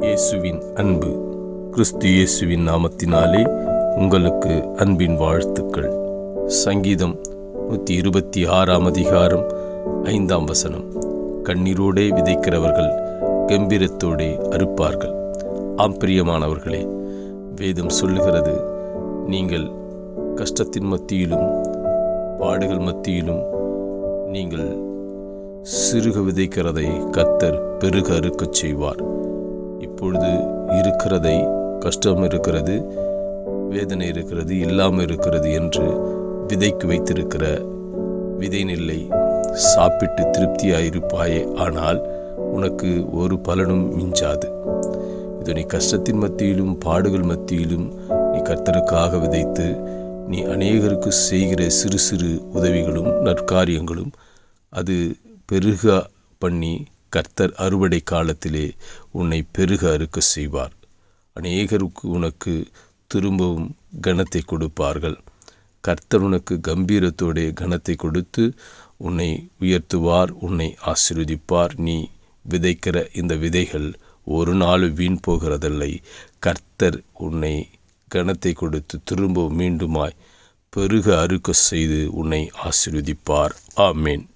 இயேசுவின் அன்பு. கிறிஸ்து இயேசுவின் நாமத்தினாலே உங்களுக்கு அன்பின் வாழ்த்துக்கள். சங்கீதம் நூற்றி இருபத்தி ஆறாம் அதிகாரம் ஐந்தாம் வசனம். கண்ணீரோடே விதைக்கிறவர்கள் கம்பீரத்தோடே அறுப்பார்கள். ஆம் பிரியமானவர்களே வேதம் சொல்லுகிறது நீங்கள் கஷ்டத்தின் மத்தியிலும் பாடுகள் மத்தியிலும் நீங்கள் சிறுக விதைக்கிறதை கத்தர் பெருக அறுக்கச் செய்வார். இப்பொழுது இருக்கிறதை கஷ்டம் இருக்கிறது வேதனை இருக்கிறது இல்லாமல் இருக்கிறது என்று விதைக்கு வைத்திருக்கிற விதை நெல்லை சாப்பிட்டு திருப்தியாயிருப்பாயே. ஆனால் உனக்கு ஒரு பலனும் மிஞ்சாது. இது நீ கஷ்டத்தின் மத்தியிலும் பாடுகள் மத்தியிலும் நீ கர்த்தருக்காக விதைத்து நீ அநேகருக்கு செய்கிற சிறு சிறு உதவிகளும் நற்காரியங்களும் அது பெருக பண்ணி கர்த்தர் அறுவடை காலத்திலே உன்னை பெருக அறுக்க செய்வார். அநேகருக்கு உனக்கு திரும்பவும் கனத்தை கொடுப்பார்கள். கர்த்தர் உனக்கு கம்பீரத்தோடைய கனத்தை கொடுத்து உன்னை உயர்த்துவார் உன்னை ஆசிர்வதிப்பார். நீ விதைக்கிற இந்த விதைகள் ஒரு நாள் வீண் போகிறதில்லை. கர்த்தர் உன்னை கனத்தை கொடுத்து திரும்பவும் மீண்டுமாய் பெருக அறுக்க செய்து உன்னை ஆசிர்வதிப்பார். ஆமேன்.